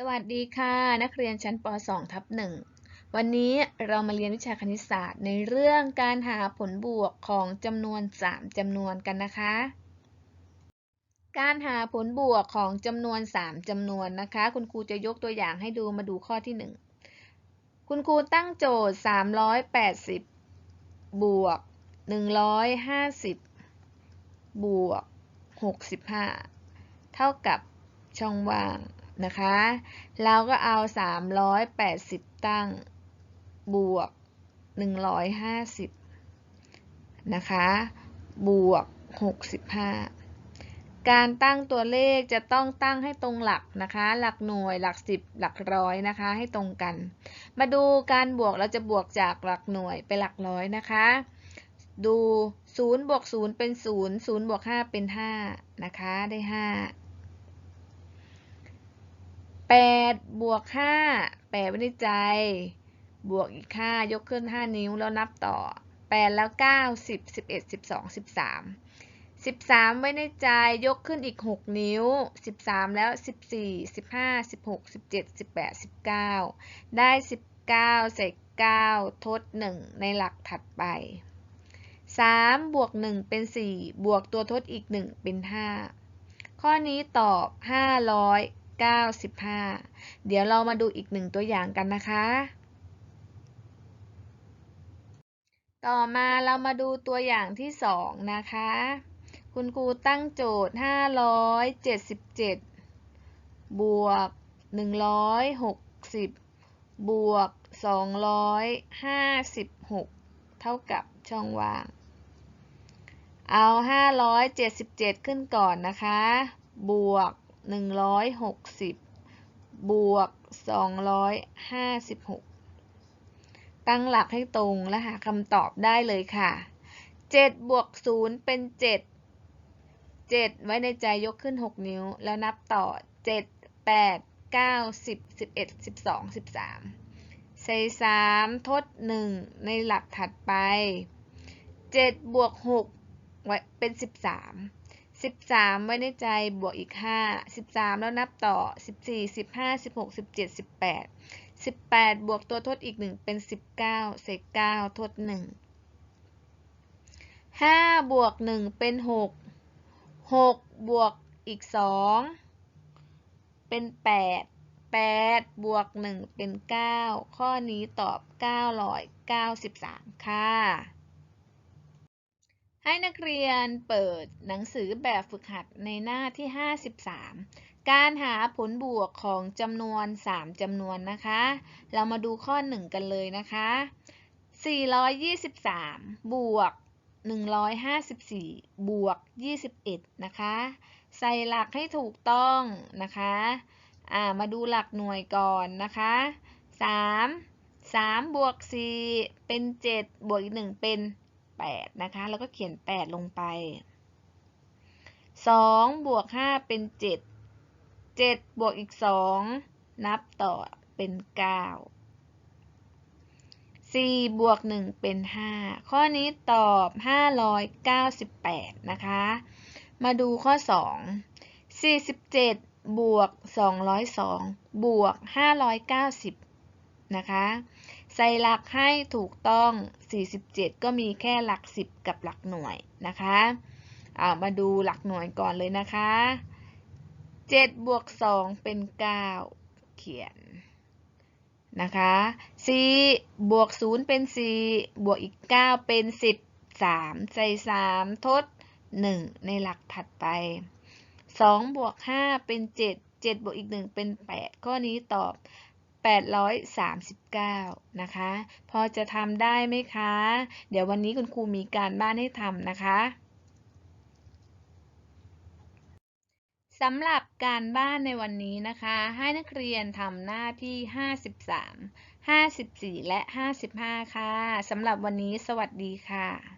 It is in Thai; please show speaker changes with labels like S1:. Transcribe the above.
S1: สวัสดีค่ะ นักเรียนชั้นป .2 ทับ1วันนี้เรามาเรียนวิชาคณิตศาสตร์ในเรื่องการหาผลบวกของจำนวน 3จำนวนกันนะคะ การหาผลบวกของจำนวน 3จำนวนนะคะ คุณครูจะยกตัวอย่างให้ดูมาดูข้อที่ 1 คุณครูตั้งโจทย์ 380 บวก 150 บวก 65 เท่ากับช่องว่าง นะคะ เราก็เอา 380 ตั้งบวก 150 นะคะ บวก 65 การตั้งตัวเลขจะต้องตั้งให้ตรงหลักนะคะ หลักหน่วยหลักสิบหลักร้อยนะคะ ให้ตรงกัน มาดูการบวกเราจะบวกจากหลักหน่วยไปหลักร้อยนะคะ ดู0บวก0เป็น 0 0บวก5เป็น 5 นะคะ ได้ 5 8บวก5 8ไว้ในใจ บวกอีก 5 ยกขึ้น 5 นิ้วแล้วนับต่อ 8 แล้ว 9 10 11 12 13 13 ไว้ในใจยกขึ้นอีก 6 นิ้ว 13 แล้ว 14 15 16 17 18 19 ได้ 19ใส่9ทด 1 ในหลักถัดไป 3 บวก 1 เป็น 4 บวกตัวทดอีก 1 เป็น 5 ข้อนี้ตอบ 500 95 เดี๋ยวเรามาดูอีกหนึ่งตัวอย่างกันนะคะ ต่อมาเรามาดูตัวอย่างที่สองนะคะ คุณครูตั้งโจทย์ 577 บวก 160 บวก 256 เท่ากับช่องว่าง เอา 577 ขึ้นก่อนนะคะ บวก 160 บวก 256 ตั้งหลักให้ตรงและหาคำตอบได้เลยค่ะ 7 บวก 0 เป็น 7 7 ไว้ในใจยกขึ้น 6 นิ้ว แล้วนับต่อ 7 8 9 10 11 12 13 ใส่ 3 ทด 1 ในหลักถัดไป 7 บวก 6 ไว้เป็น 13 13ไว้ในใจบวกอีก5 13แล้วนับต่อ14 15 16 17 18 18บวกตัวทดอีก1เป็น19เศษ9ทด1 5บวก1เป็น6 6บวกอีก2เป็น8 8บวก1เป็น9ข้อนี้ตอบ993ค่ะ ให้นักเรียนเปิดหนังสือแบบฝึกหัดในหน้าที่ 53 การหาผลบวกของจำนวน 3จำนวนนะคะ เรามาดูข้อ 1 กันเลยนะคะ 423 บวก 154 บวก 21 นะคะ ใส่หลักให้ถูกต้องนะคะามาดูหลักหน่วยก่อนนะคะ 3 3 บวก 4 เป็น 7 บวกอีก 1 เป็น 8 นะคะ แล้วก็เขียน 8 ลงไป 2 บวก 5 เป็น 7 7 บวกอีก 2 นับต่อเป็น 9 4 บวก 1 เป็น 5 ข้อนี้ตอบ 598 นะคะ มาดูข้อ 2 47 บวก 202 บวก 590 นะคะ ใส่หลักให้ถูกต้อง 47 ก็มีแค่หลัก 10 กับหลักหน่วยนะคะามาดูหลักหน่วยก่อนเลยนะคะ 7 บวก 2 เป็น 9 เขียนนะคะ4บวก 0 เป็น 4 บวกอีก 9 เป็น 13 ใส่ 3 ทด 1 ในหลักถัดไป 2 บวก 5 เป็น 7 7 บวกอีก 1 เป็น 8 ข้อนี้ตอบ 839 นะคะ พอจะทำได้ไหมคะ เดี๋ยววันนี้คุณครูมีการบ้านให้ทำนะคะสำหรับการบ้านในวันนี้นะคะ ให้นักเรียนทำหน้าที่ 53 54 และ 55 ค่ะสำหรับวันนี้สวัสดีค่ะ